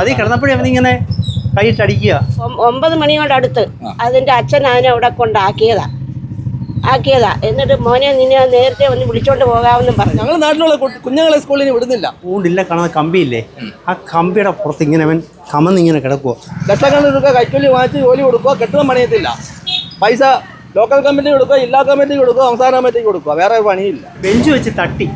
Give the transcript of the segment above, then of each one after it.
അതിൽ കിടന്നപ്പോഴേ അവനിങ്ങനെ കൈയിട്ടടിക്കുക ഒമ്പത് മണിയോട് അടുത്ത് അതിന്റെ അച്ഛൻ അതിനെ അവിടെ കൊണ്ടാക്കിയതാ. ആക്കിയതാ. എന്നിട്ട് മോനെ നിന്നെ നേരത്തെ ഒന്ന് വിളിച്ചോണ്ട് പോകാമെന്നും പറഞ്ഞു. ഞങ്ങൾ നാട്ടിലുള്ള കുഞ്ഞുങ്ങളെ സ്കൂളിൽ വിടുന്നില്ല. ഊണ്ടില്ല കാണുന്ന കമ്പിയില്ലേ? ആ കമ്പിയുടെ പുറത്ത് ഇങ്ങനെ അവൻ കമന്നിങ്ങനെ കിടക്കുവോ. ലക്ഷക്കണക്കിന് രൂപ കൈക്കൂലി വാങ്ങിച്ച് ജോലി കൊടുക്കുക കെട്ടുക പണിയത്തില്ല. പൈസ ലോക്കൽ കമ്മിറ്റി കൊടുക്കുക ജില്ലാ കമ്മിറ്റി കൊടുക്കുക സംസ്ഥാന കമ്മിറ്റി കൊടുക്കുക വേറെ പണിയില്ല. ബെഞ്ച് വെച്ച് തട്ടി.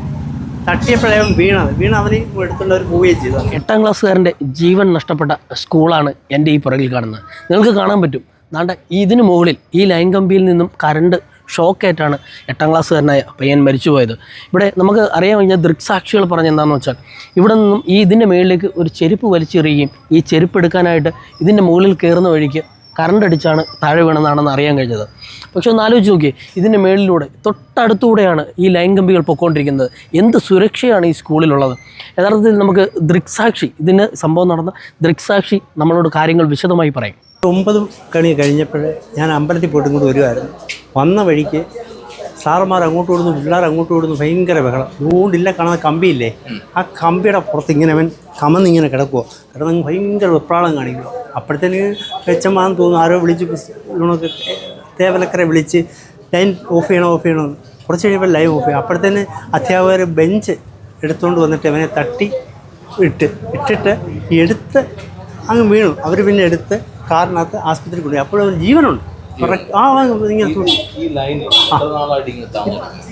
തട്ടിയപ്പോഴേ വീണത്. വീണ് അവന് എടുത്തുള്ള ഒരു പോവുകയും ചെയ്തു. എട്ടാം ക്ലാസ്സുകാരന്റെ ജീവൻ നഷ്ടപ്പെട്ട സ്കൂളാണ് എന്റെ ഈ പുറകിൽ കാണുന്നത്. നിങ്ങൾക്ക് കാണാൻ പറ്റും. നാണ്ട ഇതിന് മുകളിൽ ഈ ലൈൻ കമ്പിയിൽ നിന്നും കറണ്ട് ഷോക്കേറ്റാണ് എട്ടാം ക്ലാസ്സുകാരനായ പയ്യൻ മരിച്ചുപോയത്. ഇവിടെ നമുക്ക് അറിയാൻ കഴിഞ്ഞാൽ ദൃക്സാക്ഷികൾ പറഞ്ഞ എന്താണെന്ന് വെച്ചാൽ ഇവിടെ നിന്നും ഈ ഇതിന്റെ മുകളിലേക്ക് ഒരു ചെരുപ്പ് വലിച്ചെറിയുകയും ഈ ചെരുപ്പ് എടുക്കാനായിട്ട് ഇതിന്റെ മുകളിൽ കയറുന്ന വഴിക്ക് കറണ്ട് അടിച്ചാണ് താഴെ വീണെന്നാണെന്ന് അറിയാൻ കഴിഞ്ഞത്. പക്ഷെ ഒന്ന് ആലോചിച്ച് നോക്കിയേ ഇതിന്റെ മേളിലൂടെ തൊട്ടടുത്തൂടെയാണ് ഈ ലൈൻ കമ്പികൾ പൊയ്ക്കൊണ്ടിരിക്കുന്നത് എന്ത് സുരക്ഷയാണ് ഈ സ്കൂളിലുള്ളത്? യഥാർത്ഥത്തിൽ നമുക്ക് ദൃക്സാക്ഷി ഇതിന് സംഭവം നടന്ന ദൃക്സാക്ഷി നമ്മളോട് കാര്യങ്ങൾ വിശദമായി പറയും. ഒമ്പത് കണി കഴിഞ്ഞപ്പോഴേ ഞാൻ അമ്പലത്തിൽ പോയിട്ട് ഇങ്ങോട്ട് വരുമായിരുന്നു വന്ന വഴിക്ക് സാറന്മാർ അങ്ങോട്ട് ഓടുന്നു പിള്ളേർ അങ്ങോട്ട് ഓടുന്നു ഭയങ്കര ബഹളം. ഊണ്ടില്ല കാണുന്ന കമ്പിയില്ലേ? ആ കമ്പിയുടെ പുറത്ത് ഇങ്ങനെ അവൻ കമന്നിങ്ങനെ കിടക്കുമോ കിടന്ന് ഭയങ്കര വെപ്രാളം കാണിക്കുക അപ്പോഴത്തേന് വെച്ചമാന്ന് തോന്നുന്നു. ആരോ വിളിച്ച് ഇവണൊക്കെ തേവലക്കരെ വിളിച്ച് ലൈൻ ഓഫ് ചെയ്യണം ഓഫ് ചെയ്യണമെന്ന് കുറച്ച് കഴിയുമ്പോൾ ലൈൻ ഓഫ് ചെയ്യും. അപ്പോഴത്തേന് അധ്യാപകർ ബെഞ്ച് എടുത്തുകൊണ്ട് വന്നിട്ട് അവനെ തട്ടി ഇട്ട് ഇട്ടിട്ട് എടുത്ത് അങ്ങ് വീണു. അവർ പിന്നെ എടുത്ത് കാറിനകത്ത് ആസ്പത്രിയിൽ കൊണ്ടുപോയി. അപ്പോഴവൻ ജീവനുണ്ട്. ആ ഇങ്ങനെ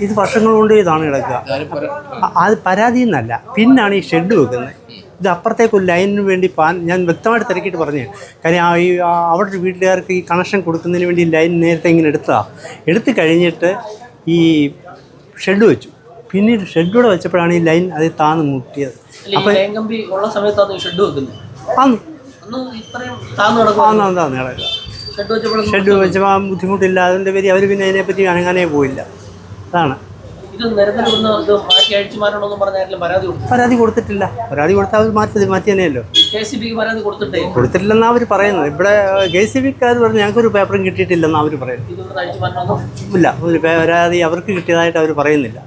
ഇത് വർഷങ്ങൾ കൊണ്ട് ഇതാണ് കിടക്കുക. അത് പരാതി എന്നല്ല പിന്നാണ് ഈ ഷെഡ് വെക്കുന്നത്. ഇത് അപ്പുറത്തേക്ക് ഒരു ലൈനിന് വേണ്ടി പാൻ ഞാൻ വ്യക്തമായിട്ട് തിരക്കിയിട്ട് പറഞ്ഞു. കാര്യം ആ ഈ അവരുടെ അവിടെ ഒരു വീട്ടുകാർക്ക് ഈ കണക്ഷൻ കൊടുക്കുന്നതിന് വേണ്ടി ലൈൻ നേരത്തെ ഇങ്ങനെ എടുത്തതാ. എടുത്തു കഴിഞ്ഞിട്ട് ഈ ഷെഡ് വെച്ചു. പിന്നീട് ഷെഡൂടെ വെച്ചപ്പോഴാണ് ഈ ലൈൻ അതിൽ താന്ന് മുട്ടിയത്. അപ്പം ഉള്ള സമയത്താണ് ഷെഡ് വെക്കുന്നത് താന്നു ആന്ന് അതാണ് കിടക്കുക ഷെഡ് വെച്ചപ്പോൾ ബുദ്ധിമുട്ടില്ല അതിന്റെ പേര് അവർ പിന്നെ അതിനെപ്പറ്റി അനങ്ങാനേ പോയില്ല. അതാണ്. ഇത് നിരന്തരം ഇവിടുന്ന് ഇത് മാറ്റി അഴിച്ചു മാറ്റണമെന്ന് പറഞ്ഞ പരാതി കൊടുത്തു പരാതി കൊടുത്തിട്ടില്ല. പരാതി കൊടുത്താൽ അവർ മാറ്റി മാറ്റി തന്നെയല്ലോ. കെ സി ബിക്ക് പരാതി കൊടുത്തിട്ടേ? കൊടുത്തിട്ടില്ലെന്നാണ് അവർ പറയുന്നത്. ഇവിടെ കെ സി ബിക്കാർ പറഞ്ഞു ഞങ്ങൾക്കൊരു പേപ്പറും കിട്ടിയിട്ടില്ലെന്നാണ് അവർ പറയുന്നത്. ഇത് ഇവിടെ അഴിച്ചു മാറ്റണമെന്നും? ഇല്ല ഒരു പരാതി അവർക്ക് കിട്ടിയതായിട്ട് അവർ പറയുന്നില്ല.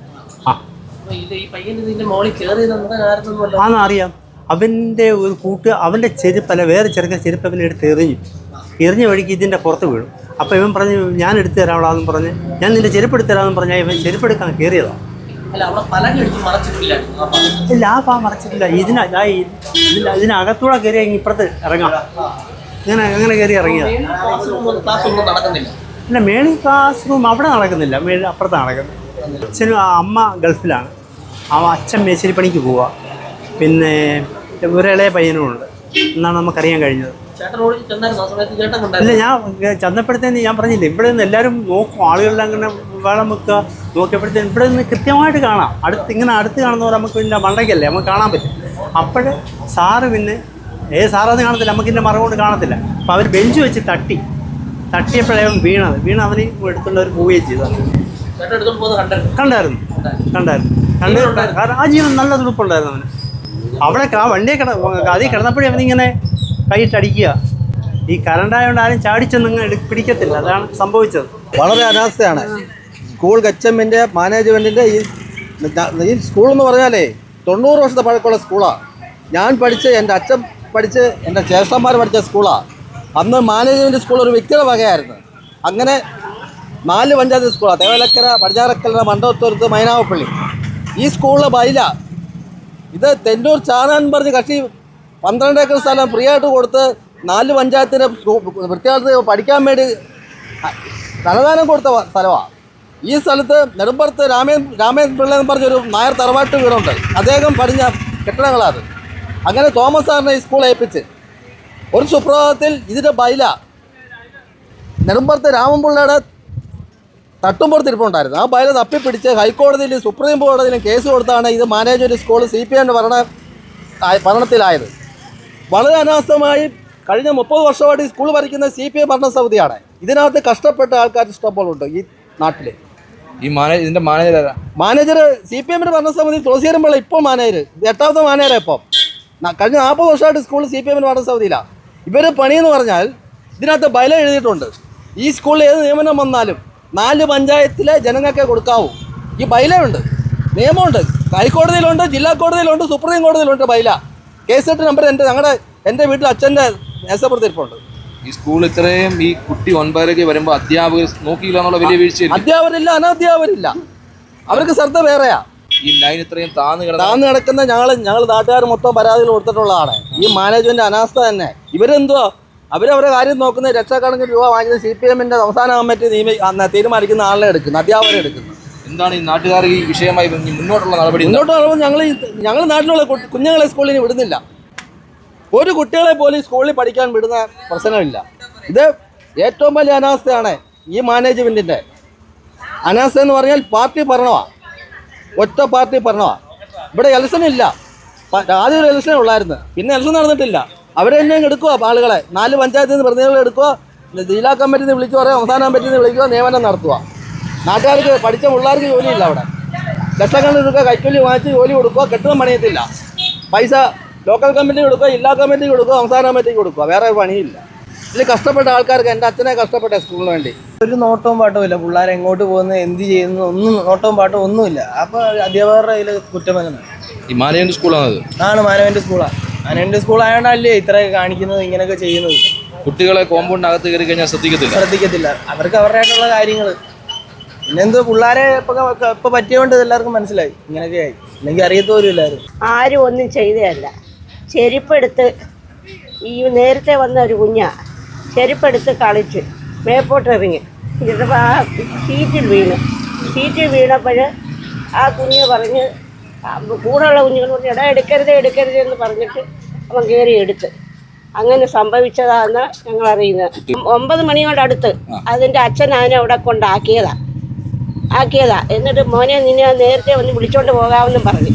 ആ. അപ്പൊ ഇത് ഈ പയ്യൻ ഇതിന്റെ മോളിൽ കയറി എന്താ കാര്യമൊന്നുമല്ല ആണെന്ന് അറിയാം. അവന്റെ ഒരു കൂട്ട് അവന്റെ ചെരുപ്പല്ല വേറെ ചെറുക്കൻ ചെരുപ്പ് അവനെടുത്ത് എറിഞ്ഞു. എറിഞ്ഞ വഴിക്ക് ഇതിന്റെ പുറത്ത് വീണു. അപ്പോൾ ഇവൻ പറഞ്ഞ് ഞാൻ എടുത്തു തരാമെന്ന് പറഞ്ഞ് ഞാൻ നിന്റെ ചെരുപ്പ് എടുത്തു തരാമെന്ന് പറഞ്ഞാൽ ഇവൻ ചെരുപ്പ് എടുക്കാൻ കയറിയതാണ് ഇല്ല ആ പാ മറച്ചിട്ടില്ല. ഇതിന ഇതിനകത്തൂടെ കയറി ഇപ്പുറത്ത് ഇറങ്ങാം. ഇങ്ങനെ അങ്ങനെ കയറി ഇറങ്ങിയത്. മേളിൽ മേളി ക്ലാസ് ഇല്ല റൂം അവിടെ നടക്കുന്നില്ല. മേളി അപ്പുറത്ത് നടക്കുന്നത് അച്ഛനും ആ അമ്മ ഗൾഫിലാണ്. ആ അച്ഛൻ മേശരിപ്പണിക്ക് പോവുക പിന്നെ ഒരു ഇളയ പയ്യനും ഉണ്ട് എന്നാണ് നമുക്കറിയാൻ കഴിഞ്ഞത്. ഇല്ല ഞാൻ ചെന്നപ്പോഴത്തേന് ഞാൻ പറഞ്ഞില്ല ഇവിടെ നിന്ന് എല്ലാവരും നോക്കും ആളുകളെല്ലാം അങ്ങനെ വെള്ളം വെക്കുക നോക്കിയപ്പോഴത്തേന് ഇവിടെ നിന്ന് കൃത്യമായിട്ട് കാണാം. അടുത്ത് ഇങ്ങനെ അടുത്ത് കാണുന്നവർ നമുക്ക് പിന്നെ മണ്ടയ്ക്കല്ലേ നമുക്ക് കാണാൻ പറ്റും. അപ്പോൾ സാറ് പിന്നെ ഏ സാറത് കാണത്തില്ല നമുക്ക് ഇതിന്റെ മറവുകൊണ്ട് കാണത്തില്ല. അപ്പോൾ അവർ ബെഞ്ച് വെച്ച് തട്ടി. തട്ടിയപ്പോഴേ വീണത്. വീണ് അവന് എടുത്തുകൊണ്ട് അവർ പോവുകയും ചെയ്തു. കണ്ടായിരുന്നു. കണ്ടായിരുന്നു. കണ്ടായിരുന്നു. കണ്ടു ആ ജീവൻ നല്ല തുടുപ്പുണ്ടായിരുന്നു അവന്. അവിടെ ആ വണ്ടിയെ കിട അതിൽ കിടന്നപ്പോഴേ അവനിങ്ങനെ കൈയിട്ടടിക്കുക ഈ കറണ്ടായതുകൊണ്ട് ആരും നിങ്ങൾ പിടിക്കത്തില്ല. അതാണ് സംഭവിച്ചത്. വളരെ അനാസ്ഥയാണ്. സ്കൂൾ ഗച്ചമ്മിന്റെ മാനേജ്മെന്റിന്റെ ഈ സ്കൂൾ എന്ന് പറഞ്ഞാലേ തൊണ്ണൂറ് വർഷത്തെ പഴക്കമുള്ള സ്കൂളാണ് ഞാൻ പഠിച്ച് എന്റെ അച്ഛൻ പഠിച്ച് എന്റെ ജ്യേഷ്ഠന്മാർ പഠിച്ച സ്കൂളാണ് അന്ന് മാനേജ്മെന്റ് സ്കൂൾ ഒരു വ്യക്തിയുടെ വകയായിരുന്നു. അങ്ങനെ നാല് പഞ്ചായത്ത് സ്കൂളാണ് തേവലക്കര പടിഞ്ഞാറക്കര മണ്ഡപത്തുരത്ത് മൈനാവപ്പള്ളി. ഈ സ്കൂളിലെ ബൈല ഇത് തെന്നൂർ ചാനാൻ പറഞ്ഞ് കക്ഷി പന്ത്രണ്ട് ഏക്കർ സ്ഥലം ഫ്രീ ആയിട്ട് കൊടുത്ത് നാല് പഞ്ചായത്തിന് വൃത്തിയാർത്ഥി പഠിക്കാൻ വേണ്ടി ധനദാനം കൊടുത്ത സ്ഥലമാണ് ഈ സ്ഥലത്ത് നെടുമ്പുറത്ത് രാമേ രാമേൻ പിള്ള എന്ന് പറഞ്ഞൊരു നായർ തറവാട്ട് വീടുണ്ട്. അദ്ദേഹം പടിഞ്ഞ കെട്ടിടങ്ങളാണ്. അങ്ങനെ തോമസ് സാറിനെ ഈ സ്കൂൾ ഏൽപ്പിച്ച്. ഒരു സുപ്രഭാതത്തിൽ ഇതിന്റെ ബൈല നെടുമ്പുറത്ത് രാമൻപിള്ളയുടെ തട്ടുംപുറത്ത് ഇരിപ്പുണ്ടായിരുന്നു. ആ ബൈല തപ്പിപ്പിടിച്ച് ഹൈക്കോടതിയിൽ സുപ്രീം കോടതിയിലും കേസ് കൊടുത്താണ് ഇത് മാനേജ്മെന്റ് സ്കൂൾ സി പി എന്റെ ഭരണ ഭരണത്തിലായത്. വളരെ അനാസ്ഥമായി കഴിഞ്ഞ മുപ്പത് വർഷമായിട്ട് സ്കൂൾ ഭരിക്കുന്ന സി പി എം ഭരണസമിതിയാണ്. ഇതിനകത്ത് കഷ്ടപ്പെട്ട ആൾക്കാർ ഇഷ്ടംപോലുണ്ട് ഈ നാട്ടിൽ ഈ മാനേജ് ഇതിന്റെ മാനേജർ മാനേജർ സി പി എമ്മിന്റെ ഭരണസമിതി തുളസീരം പിള്ള ഇപ്പോൾ മാനേജർ. എട്ടാമത്തെ മാനേജർ ഇപ്പം. കഴിഞ്ഞ നാൽപ്പത് വർഷമായിട്ട് സ്കൂൾ സി പി എമ്മിന്റെ ഭരണസമിതിയിലാണ് ഇവർ പണിയെന്ന് പറഞ്ഞാൽ ഇതിനകത്ത് ബൈല എഴുതിയിട്ടുണ്ട്. ഈ സ്കൂളിൽ ഏത് നിയമനം വന്നാലും നാല് പഞ്ചായത്തിലെ ജനങ്ങൾക്ക് കൊടുക്കാവൂ. ഈ ബൈലയുണ്ട് നിയമമുണ്ട്. ഹൈക്കോടതിയിലുണ്ട് ജില്ലാ കോടതിയിലുണ്ട് സുപ്രീം കോടതിയിലുണ്ട് ബൈല. കേസെട്ട് നമ്പർ എന്റെ ഞങ്ങളുടെ എന്റെ വീട്ടിൽ അച്ഛന്റെ മേശപ്പുറത്തിരിപ്പുണ്ട്. ഈ സ്കൂൾ ഇത്രയും ഈ കുട്ടി ഒൻപതരക്ക് വരുമ്പോൾ അധ്യാപകർ നോക്കിയില്ല എന്നുള്ള വലിയ വീഴ്ചയില്ല അധ്യാപകരില്ല അനധ്യാപകരില്ല. അവർക്ക് ശ്രദ്ധ വേറെയാ. ഈ ലൈൻ ഇത്രയും താന്ന് കിടന്ന താന്ന് കിടക്കുന്ന ഞങ്ങൾ ഞങ്ങൾ നാട്ടുകാർ മൊത്തം പരാതികൾ കൊടുത്തിട്ടുള്ളതാണ്. ഈ മാനേജ്മെന്റ് അനാസ്ഥ തന്നെ. ഇവരെന്തുവാ? അവരവരെ കാര്യം നോക്കുന്ന ലക്ഷക്കണക്കിന് രൂപ വാങ്ങിയത് സി പി എമ്മിന്റെ സംസ്ഥാന കമ്മിറ്റി നിയമി തീരുമാനിക്കുന്ന ആളിനെ എടുക്കുന്നു അധ്യാപകരെ എടുക്കുന്നു. എന്താണ് ഈ നാട്ടുകാർ ഈ വിഷയമായി മുന്നോട്ടുള്ള നടപടി മുന്നോട്ട് പറയുമ്പോൾ ഞങ്ങൾ ഞങ്ങൾ നാട്ടിലുള്ള കുഞ്ഞുങ്ങളെ സ്കൂളിൽ വിടുന്നില്ല. ഒരു കുട്ടികളെ പോലും സ്കൂളിൽ പഠിക്കാൻ വിടുന്ന പ്രശ്നമില്ല. ഇത് ഏറ്റവും വലിയ അനാസ്ഥയാണ് ഈ മാനേജ്മെന്റിന്റെ അനാസ്ഥ എന്ന് പറഞ്ഞാൽ പാർട്ടി ഭരണമാണ് ഒറ്റ പാർട്ടി ഭരണമാണ് ഇവിടെ ഇലക്ഷൻ ഇല്ല. ആദ്യം ഒരു ഇലക്ഷൻ ഉള്ളായിരുന്നു. പിന്നെ ഇലക്ഷൻ നടന്നിട്ടില്ല. അവരെ തന്നെ എടുക്കുക ആളുകളെ. നാല് പഞ്ചായത്തിൽ നിന്ന് പ്രതിനിധികളെ എടുക്കുക ജില്ലാ വിളിച്ചു പറയുക അവസാനം കമ്മിറ്റിയിൽ നിന്ന് വിളിക്കുക നിയമനം നടത്തുക നാട്ടുകാർക്ക് പഠിച്ച പിള്ളേർക്ക് ജോലിയില്ല അവിടെ. ലക്ഷക്കണക്കിന് രൂപ കൈക്കൂലി വാങ്ങിച്ച് ജോലി കൊടുക്കുക കെട്ടിടം പണിയത്തില്ല. പൈസ ലോക്കൽ കമ്മിറ്റി കൊടുക്കുക ജില്ലാ കമ്മിറ്റി കൊടുക്കുക സംസ്ഥാന കമ്മിറ്റിക്ക് കൊടുക്കുക. വേറെ പണിയില്ല. ഇതിൽ കഷ്ടപ്പെട്ട ആൾക്കാർക്ക് എന്റെ അച്ഛനെ കഷ്ടപ്പെട്ട സ്കൂളിന് വേണ്ടി. ഒരു നോട്ടവും പാട്ടവും ഇല്ല. പിള്ളേർ എങ്ങോട്ട് പോകുന്നത് എന്ത് ചെയ്യുന്നു ഒന്നും നോട്ടവും പാട്ടവും ഒന്നുമില്ല. അപ്പോൾ അധ്യാപകരുടെ കയ്യിൽ കുറ്റം ഈ മാനേജ്മെന്റ് സ്കൂളാണത് ആണ് മാനവന്റെ സ്കൂളാണ് മാനവന്റെ സ്കൂൾ ആയതുകൊണ്ടല്ലേ ഇത്രയൊക്കെ കാണിക്കുന്നത് ഇങ്ങനെയൊക്കെ ചെയ്യുന്നത്? കുട്ടികളെ കോമ്പൗണ്ട് കോമ്പൗണ്ടിനകത്ത് കയറി കഴിഞ്ഞാൽ ശ്രദ്ധിക്കത്തില്ല. ശ്രദ്ധിക്കത്തില്ല. അവർക്ക് അവരുടേതായിട്ടുള്ള കാര്യങ്ങൾ പിന്നെന്തോ പിള്ളേരെ ഇപ്പൊ ഇപ്പൊ പറ്റിയോണ്ട് എല്ലാവർക്കും മനസ്സിലായി. ഇങ്ങനെയൊക്കെ ആയി. അല്ലെങ്കിൽ അറിയത്തോലും ഇല്ലായിരുന്നു. ആരും ഒന്നും ചെയ്തതല്ല. ചെരുപ്പെടുത്ത് ഈ നേരത്തെ വന്ന ഒരു കുഞ്ഞാ ചെരുപ്പെടുത്ത് കളിച്ച് മേപ്പോട്ടിറങ്ങി ഇറങ്ങി. എന്നിട്ട് ആ ഷീറ്റിൽ വീണു. ഷീറ്റിൽ വീണപ്പോൾ ആ കുഞ്ഞ് പറഞ്ഞ് കൂടെയുള്ള കുഞ്ഞുങ്ങൾ പറഞ്ഞ് എടാ എടുക്കരുത് എടുക്കരുത് എന്ന് പറഞ്ഞിട്ട് അവൻ കയറി എടുത്ത്. അങ്ങനെ സംഭവിച്ചതാണെന്ന് ഞങ്ങൾ അറിയുന്നത്. ഒമ്പത് മണിയോടടുത്ത് അതിന്റെ അച്ഛൻ അതിനെ അവിടെ കൊണ്ടാക്കിയതാ. ആക്കിയതാ. എന്നിട്ട് മോനെ നിന്നെ നേരത്തെ വന്ന് വിളിച്ചോണ്ട് പോകാമെന്നും പറഞ്ഞു.